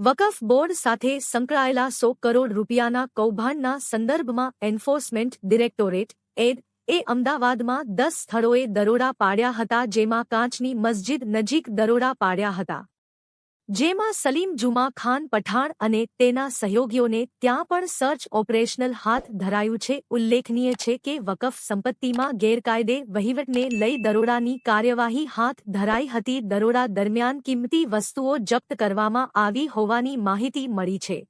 વકફ board સાથે સંકળાયેલા સો કરોડ રૂપિયાના કૌભાંડના સંદર્ભમાં એન્ફોર્સમેન્ટ ડિરેક્ટોરેટ, એડ, એ અમદાવાદમાં દસ સ્થળોએ દરોડા પાડ્યા હતા જેમાં કાંચની મસ્જિદ નજીક દરોડા પાડ્યા હતા. જેમાં સલીમ જુમા ખાન પઠાણ અને તેના સહયોગીઓને ત્યાં પણ સર્ચ ઓપરેશનલ હાથ ધરાયું છે. ઉલ્લેખનીય છે કે વકફ સંપત્તિમાં ગેરકાયદે વહીવટને લઈ દરોડાની કાર્યવાહી હાથ ધરાઈ હતી. દરોડા દરમિયાન કિંમતી વસ્તુઓ જપ્ત કરવામાં આવી હોવાની માહિતી મળી છે.